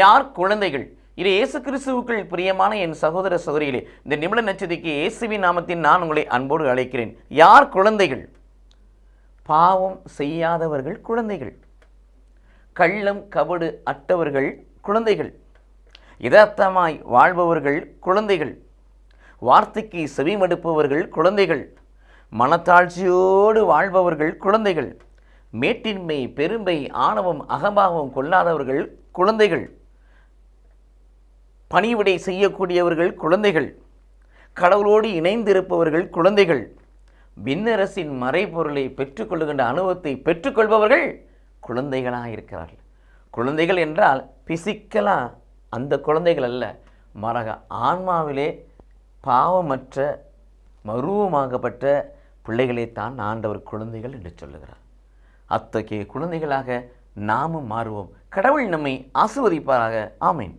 யார் குழந்தைகள்? இது இயேசு கிறிஸ்துவுக்குள் பிரியமான என் சகோதர சகோதரிகளே இந்த நிமிட நச்சதிக்கு இயேசுவின் நாமத்தின் நான் உங்களை அன்போடு அழைக்கிறேன். யார் குழந்தைகள்? பாவம் செய்யாதவர்கள் குழந்தைகள். கள்ளம் கபடு அட்டவர்கள் குழந்தைகள். யதார்த்தமாய் வாழ்பவர்கள் குழந்தைகள். வார்த்தைக்கு செவிமடுப்பவர்கள் குழந்தைகள். மனத்தாழ்ச்சியோடு வாழ்பவர்கள் குழந்தைகள். மேட்டின்மை பெருமை ஆணவம் அகபாவம் கொள்ளாதவர்கள் குழந்தைகள். பணிவிடை செய்யக்கூடியவர்கள் குழந்தைகள் கடவுளோடு இணைந்திருப்பவர்கள் குழந்தைகள் விண்ணரசின் மறைபொருளை பெற்றுக்கொள்கின்ற அனுபவத்தை பெற்றுக்கொள்பவர்கள் குழந்தைகளாக இருக்கிறார்கள் குழந்தைகள் என்றால் பிசிக்கலாக அந்த குழந்தைகள் அல்ல மரக ஆன்மாவிலே பாவமற்ற மருவமாகப்பட்ட பிள்ளைகளைத்தான் ஆண்டவர் குழந்தைகள் என்று சொல்லுகிறார். அத்தகைய குழந்தைகளாக நாமும் மாறுவோம். கடவுள் நம்மை ஆசிர்வதிப்பாராக. ஆமேன்.